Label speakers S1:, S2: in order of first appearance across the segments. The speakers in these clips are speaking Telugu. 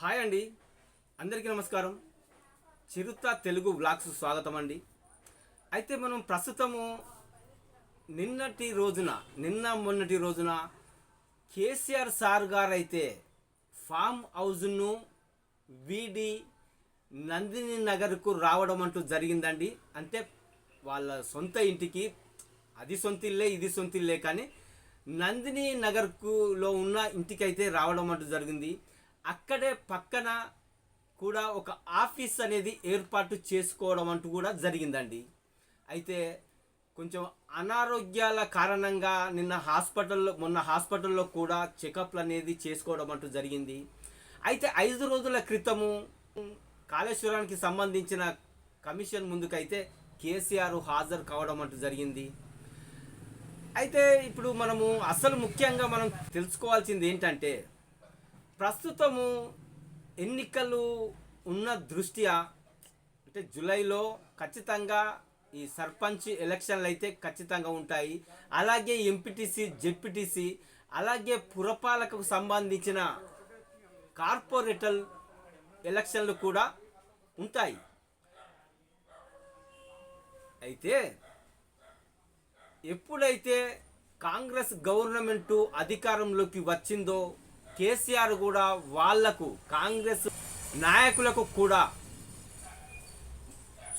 S1: హాయ్ అండి. అందరికీ నమస్కారం. చిరుత తెలుగు బ్లాగ్స్ స్వాగతం అండి. అయితే మనం ప్రస్తుతము నిన్నటి రోజున నిన్న మొన్నటి రోజున కేసీఆర్ సార్ గారు అయితే ఫామ్ హౌస్ను వీడి నందిని నగర్కు రావడం అంటూ జరిగిందండి. అంటే వాళ్ళ సొంత ఇంటికి అది సొంత ఇల్లే ఇది సొంత ఇల్లే కానీ నందిని నగర్కులో ఉన్న ఇంటికి అయితే రావడం అంటూ జరిగింది. అక్కడే పక్కన కూడా ఒక ఆఫీస్ అనేది ఏర్పాటు చేసుకోవడం అంటూ కూడా జరిగిందండి. అయితే కొంచెం అనారోగ్యాల కారణంగా నిన్న హాస్పిటల్లో మొన్న హాస్పిటల్లో కూడా చెకప్లు అనేది చేసుకోవడం అంటూ జరిగింది. అయితే ఐదు రోజుల క్రితము కాళేశ్వరానికి సంబంధించిన కమిషన్ ముందుకైతే కేసీఆర్ హాజరు కావడం అంటూ జరిగింది. అయితే ఇప్పుడు మనము అసలు ముఖ్యంగా మనం తెలుసుకోవాల్సింది ఏంటంటే ప్రస్తుతము ఎన్నికలు ఉన్న దృష్ట్యా అంటే జూలైలో ఖచ్చితంగా ఈ సర్పంచ్ ఎలక్షన్లు అయితే ఖచ్చితంగా ఉంటాయి. అలాగే ఎంపీటీసీ జెడ్పీటీసీ అలాగే పురపాలకకు సంబంధించిన కార్పొరేటర్ ఎలక్షన్లు కూడా ఉంటాయి. అయితే ఎప్పుడైతే కాంగ్రెస్ గవర్నమెంటు అధికారంలోకి వచ్చిందో కేసీఆర్ కూడా వాళ్ళకు కాంగ్రెస్ నాయకులకు కూడా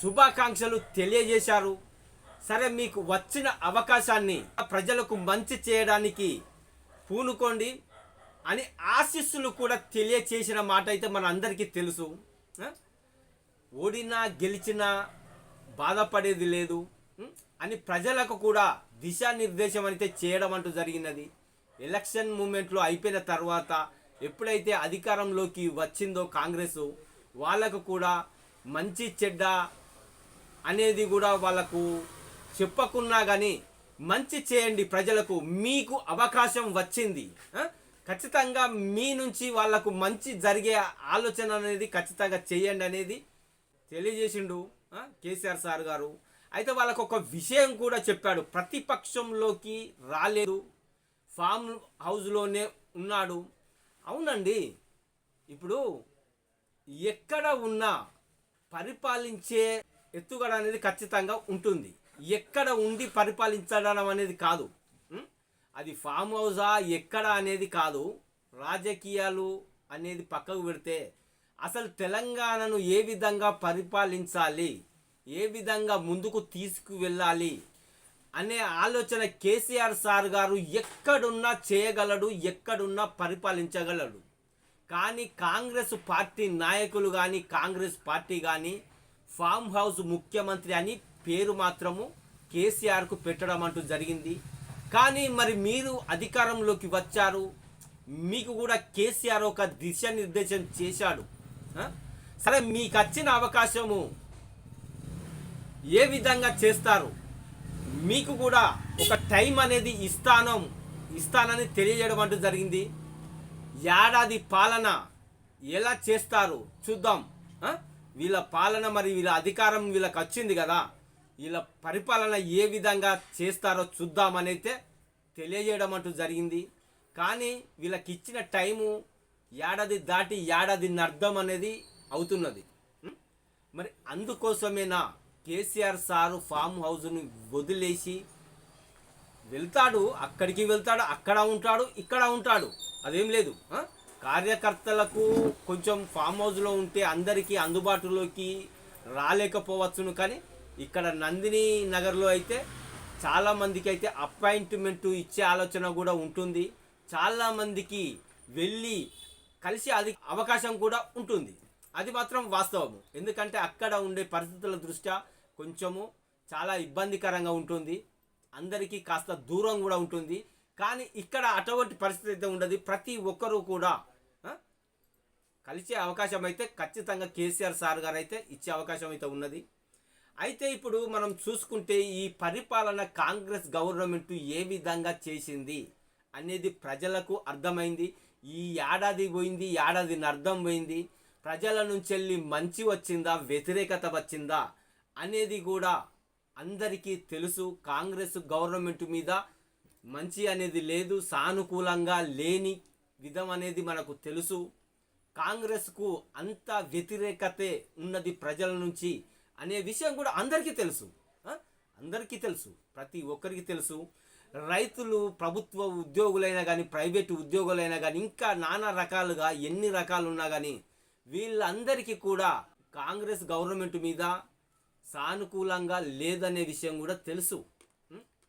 S1: శుభాకాంక్షలు తెలియజేశారు. సరే మీకు వచ్చిన అవకాశాన్ని ప్రజలకు మంచి చేయడానికి పూనుకోండి అని ఆశీస్సులు కూడా తెలియచేసిన మాట అయితే మన అందరికీ తెలుసు ఓడినా గెలిచినా బాధపడేది లేదు అని ప్రజలకు కూడా దిశానిర్దేశం అయితే చేయడం అంటూ జరిగినది. ఎలక్షన్ మూమెంట్లో అయిపోయిన తర్వాత ఎప్పుడైతే అధికారంలోకి వచ్చిందో కాంగ్రెస్ వాళ్ళకు కూడా మంచి చెడ్డ అనేది కూడా వాళ్ళకు చెప్పకున్నా కానీ మంచి చేయండి ప్రజలకు మీకు అవకాశం వచ్చింది. ఖచ్చితంగా మీ నుంచి వాళ్ళకు మంచి జరిగే ఆలోచన అనేది ఖచ్చితంగా చేయండి అనేది తెలియజేసిండు కేసీఆర్ సార్ గారు. అయితే వాళ్ళకు ఒక విషయం కూడా చెప్పాడు ప్రతిపక్షంలోకి రాలేదు. ఫామ్ హౌస్లోనే ఉన్నాడు. అవునండి. ఇప్పుడు ఎక్కడ ఉన్నా పరిపాలించే ఎత్తుగడ అనేది ఖచ్చితంగా ఉంటుంది. ఎక్కడ ఉండి పరిపాలించడం అనేది కాదు. అది ఫామ్ హౌసా ఎక్కడ అనేది కాదు. రాజకీయాలు అనేది పక్కకు పెడితే అసలు తెలంగాణను ఏ విధంగా పరిపాలించాలి? ఏ విధంగా ముందుకు తీసుకువెళ్ళాలి? అనే ఆలోచన కేసీఆర్ సార్ గారు ఎక్కడున్నా చేయగలడు ఎక్కడున్నా పరిపాలించగలడు. కానీ కాంగ్రెస్ పార్టీ నాయకులు కానీ కాంగ్రెస్ పార్టీ కానీ ఫామ్ హౌస్ ముఖ్యమంత్రి అని పేరు మాత్రము కేసీఆర్కు పెట్టడం అంటూ జరిగింది. కానీ మరి మీరు అధికారంలోకి వచ్చారు. మీకు కూడా కేసీఆర్ ఒక దిశానిర్దేశం చేశాడు. సరే మీకు వచ్చిన అవకాశము ఏ విధంగా చేస్తారు? మీకు కూడా ఒక టైం అనేది ఇస్తాను ఇస్తానని తెలియజేయడం అంటూ జరిగింది. ఏడాది పాలన ఎలా చేస్తారు చూద్దాం. వీళ్ళ పాలన మరి వీళ్ళ అధికారం వీళ్ళకి వచ్చింది కదా. వీళ్ళ పరిపాలన ఏ విధంగా చేస్తారో చూద్దామనైతే తెలియజేయడం అంటూ జరిగింది. కానీ వీళ్ళకి ఇచ్చిన టైము ఏడాది దాటి ఏడాది అర్థం అనేది అవుతున్నది. మరి అందుకోసమేనా కేసీఆర్ సారు ఫామ్ హౌస్ను వదిలేసి వెళ్తాడు అక్కడికి వెళ్తాడు అక్కడ ఉంటాడు ఇక్కడ ఉంటాడు. అదేం లేదు కార్యకర్తలకు కొంచెం ఫామ్ హౌస్లో ఉంటే అందరికీ అందుబాటులోకి రాలేకపోవచ్చును. కానీ ఇక్కడ నందిని నగర్లో అయితే చాలామందికి అయితే అపాయింట్మెంట్ ఇచ్చే ఆలోచన కూడా ఉంటుంది. చాలామందికి వెళ్ళి కలిసి అది అవకాశం కూడా ఉంటుంది. అది మాత్రం వాస్తవము. ఎందుకంటే అక్కడ ఉండే పరిస్థితుల దృష్ట్యా కొంచెము చాలా ఇబ్బందికరంగా ఉంటుంది. అందరికీ కాస్త దూరం కూడా ఉంటుంది. కానీ ఇక్కడ అటువంటి పరిస్థితి అయితే ఉండదు. ప్రతి ఒక్కరూ కూడా కలిసే అవకాశం అయితే ఖచ్చితంగా కేసీఆర్ సార్ గారు అయితే ఇచ్చే అవకాశం అయితే ఉన్నది. అయితే ఇప్పుడు మనం చూసుకుంటే ఈ పరిపాలన కాంగ్రెస్ గవర్నమెంట్ ఏ విధంగా చేసింది అనేది ప్రజలకు అర్థమైంది. ఈ ఏడాది పోయింది ఏడాదిని అర్థం పోయింది. ప్రజల నుంచి వెళ్ళి మంచి వచ్చిందా వ్యతిరేకత వచ్చిందా? అనేది కూడా అందరికీ తెలుసు. కాంగ్రెస్ గవర్నమెంట్ మీద మంచి అనేది లేదు సానుకూలంగా లేని విధం అనేది మనకు తెలుసు. కాంగ్రెస్కు అంత వ్యతిరేకతే ఉన్నది ప్రజల నుంచి అనే విషయం కూడా అందరికీ తెలుసు. అందరికీ తెలుసు. ప్రతి ఒక్కరికి తెలుసు. రైతులు ప్రభుత్వ ఉద్యోగులైనా కానీ ప్రైవేటు ఉద్యోగులైనా కానీ ఇంకా నానా రకాలుగా ఎన్ని రకాలు ఉన్నా కానీ వీళ్ళందరికీ కూడా కాంగ్రెస్ గవర్నమెంట్ మీద సానుకూలంగా లేదనే విషయం కూడా తెలుసు.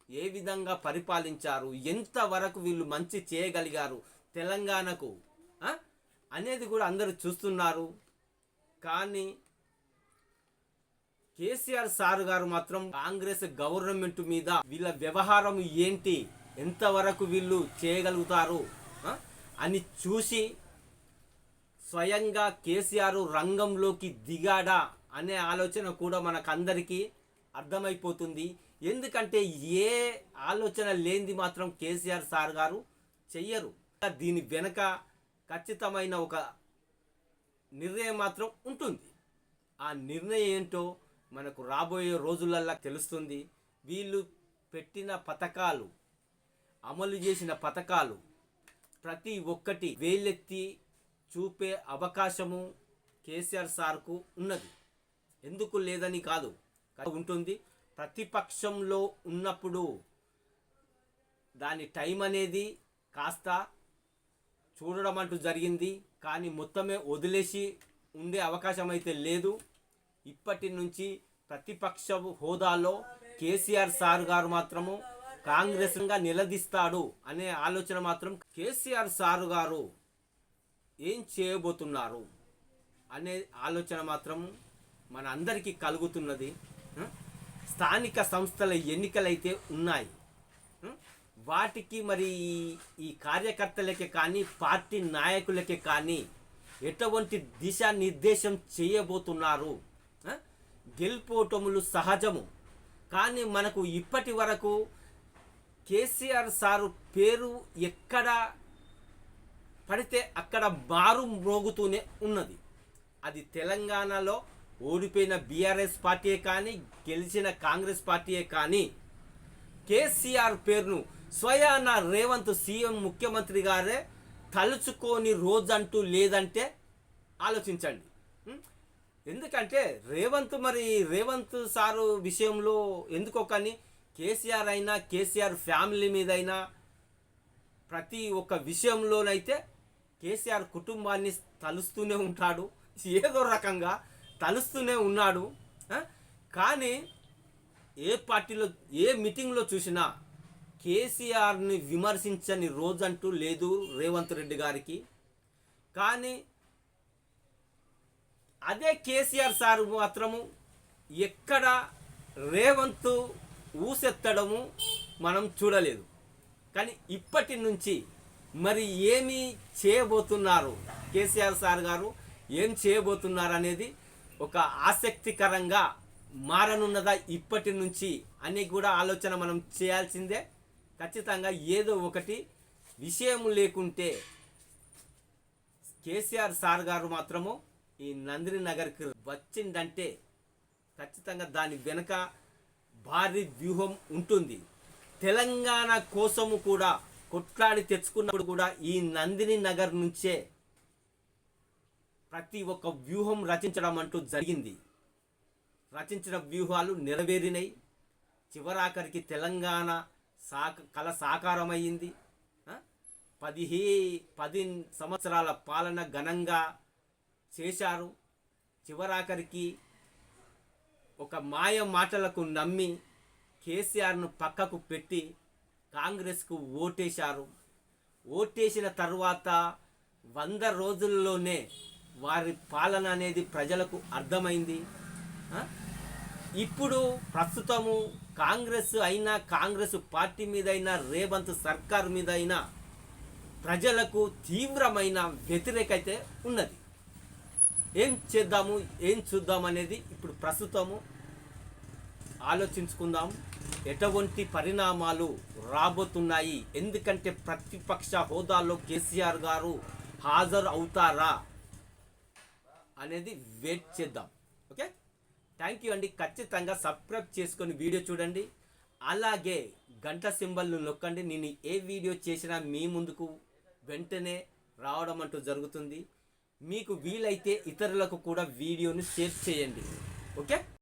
S1: ఏ విధంగా పరిపాలించారు? ఎంతవరకు వీళ్ళు మంచి చేయగలిగారు తెలంగాణకు? అనేది కూడా అందరూ చూస్తున్నారు. కానీ కేసీఆర్ సార్ గారు మాత్రం కాంగ్రెస్ గవర్నమెంట్ మీద వీళ్ళ వ్యవహారం ఏంటి? ఎంతవరకు వీళ్ళు చేయగలుగుతారు? అని చూసి స్వయంగా కేసీఆర్ రంగంలోకి దిగాడా? అనే ఆలోచన కూడా మనకందరికీ అర్థమైపోతుంది. ఎందుకంటే ఏ ఆలోచన లేనిది మాత్రం కేసీఆర్ సార్ గారు చెయ్యరు. దీని వెనక ఖచ్చితమైన ఒక నిర్ణయం మాత్రం ఉంటుంది. ఆ నిర్ణయం ఏంటో మనకు రాబోయే రోజులల్లా తెలుస్తుంది. వీళ్ళు పెట్టిన పథకాలు అమలు చేసిన పథకాలు ప్రతి ఒక్కటి వేలెత్తి చూపే అవకాశము కేసీఆర్ సార్కు ఉన్నది. ఎందుకు లేదని కాదు. ఉంటుంది. ప్రతిపక్షంలో ఉన్నప్పుడు దాని టైం అనేది కాస్త చూడడం అంటూ జరిగింది. కానీ మొత్తమే వదిలేసి ఉండే అవకాశం అయితే లేదు. ఇప్పటి నుంచి ప్రతిపక్ష హోదాలో కేసీఆర్ సార్ గారు మాత్రము కాంగ్రెస్గా నిలదీస్తాడు అనే ఆలోచన మాత్రం కేసీఆర్ సార్ గారు ఏం చేయబోతున్నారు అనే ఆలోచన మాత్రం మన అందరికీ కలుగుతున్నది స్థానిక సంస్థల ఎన్నికలైతే ఉన్నాయి వాటికి మరి ఈ- ఈ కార్యకర్తలకే కానీ పార్టీ నాయకులకే కానీ ఎటువంటి దిశానిర్దేశం చేయబోతున్నారు గెలుపోటములు సహజము. కానీ మనకు ఇప్పటి వరకు కేసీఆర్ సారు పేరు ఎక్కడ పడితే అక్కడ మారు మ్రోగుతూనే ఉన్నది. అది తెలంగాణలో ఓడిపోయిన బీఆర్ఎస్ పార్టీయే కానీ గెలిచిన కాంగ్రెస్ పార్టీయే కానీ కేసీఆర్ పేరును స్వయాన రేవంత్ సీఎం ముఖ్యమంత్రి గారే తలుచుకొని రోజంటూ లేదంటే ఆలోచించండి. ఎందుకంటే రేవంత్ మరి రేవంత్ సారు విషయంలో ఎందుకో కానీ కేసీఆర్ అయినా కేసీఆర్ ఫ్యామిలీ మీద అయినా ప్రతి ఒక్క విషయంలోనైతే కేసీఆర్ కుటుంబాన్ని తలుస్తూనే ఉంటాడు. ఏదో రకంగా తలుస్తూనే ఉన్నాడు కానీ ఏ పార్టీలో ఏ మీటింగ్లో చూసినా కేసీఆర్ని విమర్శించని రోజంటూ లేదు రేవంత్ రెడ్డి గారికి. కానీ అదే కేసీఆర్ సార్ మాత్రము ఎక్కడ రేవంత్ ఊసెత్తడము మనం చూడలేదు. కానీ ఇప్పటి నుంచి మరి ఏమి చేయబోతున్నారు కేసీఆర్ సార్ గారు? ఏం చేయబోతున్నారు అనేది ఒక ఆసక్తికరంగా మారనున్నదా ఇప్పటి నుంచి అని కూడా ఆలోచన మనం చేయాల్సిందే. ఖచ్చితంగా ఏదో ఒకటి విషయం లేకుంటే కేసీఆర్ సార్ గారు మాత్రము ఈ నందిని నగర్కి వచ్చిందంటే ఖచ్చితంగా దాని వెనుక భారీ వ్యూహం ఉంటుంది. తెలంగాణ కోసము కూడా కొట్లాడి తెచ్చుకున్నప్పుడు కూడా ఈ నందిని నగర్ నుంచే ప్రతి ఒక్క వ్యూహం రచించడం అంటూ జరిగింది. రచించిన వ్యూహాలు నెరవేరినాయి చివరాఖరికి తెలంగాణ సాక కళ సాకారమయ్యింది పదిహే పది సంవత్సరాల పాలన ఘనంగా చేశారు. చివరాఖరికి ఒక మాయ మాటలకు నమ్మి కేసీఆర్ను పక్కకు పెట్టి కాంగ్రెస్కు ఓటేశారు. ఓటేసిన తర్వాత వంద రోజుల్లోనే వారి పాలన అనేది ప్రజలకు అర్థమైంది. ఇప్పుడు ప్రస్తుతము కాంగ్రెస్ అయినా కాంగ్రెస్ పార్టీ మీద అయినా రేవంత్ సర్కార్ మీద అయినా ప్రజలకు తీవ్రమైన వ్యతిరేకత ఉన్నది. ఏం చేద్దాము ఏం చూద్దాం అనేది ఇప్పుడు ప్రస్తుతము ఆలోచించుకుందాం. ఎటువంటి పరిణామాలు రాబోతున్నాయి? ఎందుకంటే ప్రతిపక్ష హోదాలో కేసీఆర్ గారు హాజరు అవుతారా? అనేది వెయిట్ చేద్దాం. ఓకే థ్యాంక్ యూ అండి. ఖచ్చితంగా సబ్స్క్రైబ్ చేసుకొని వీడియో చూడండి. అలాగే గంట సింబల్ను నొక్కండి. నేను ఏ వీడియో చేసినా మీ ముందుకు వెంటనే రావడం అంటూ జరుగుతుంది. మీకు వీలైతే ఇతరులకు కూడా వీడియోను షేర్ చేయండి. ఓకే